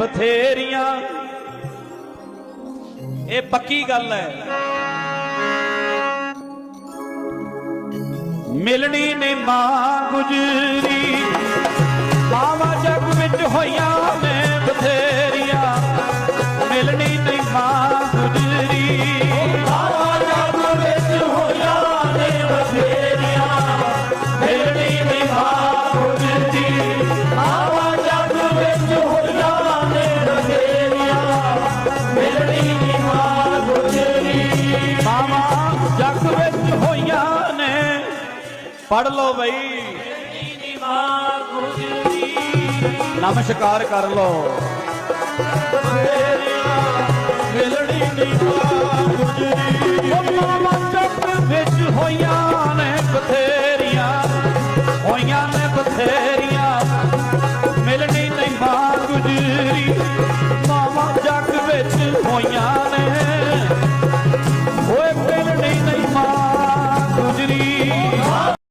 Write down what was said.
ਬਥੇਰੀਆਂ। ਇਹ ਪੱਕੀ ਗੱਲ ਹੈ। ਮਿਲਣੀ ਨੇ ਮਾਂ ਗੁਜਰੀ। ਮਾਵਾ ਜਗ ਵਿੱਚ ਹੋਈਆਂ ਨੇ ਬਥੇਰੀਆਂ। ਮਿਲਣੀ ਨੇ ਮਾਂ ਗੁਜਰੀ। ਮਾਵਾ ਜਗ ਵਿੱਚ ਹੋਈਆਂ ਨੇ ਬਥੇਰੀਆਂ। ਮਿਲਣੀ ਨੇ ਮਾਂ ਗੁਜਰੀ। ਪੜ ਲਓ ਬਈ। ਨਮਸਕਾਰ ਕਰ ਲਓ। ਮਿਲਣੀ ਨਹੀਂ ਗੁਜਰੀ। ਉਹ ਮਾਮਾ ਚੱਕ ਵਿੱਚ ਹੋਈਆਂ।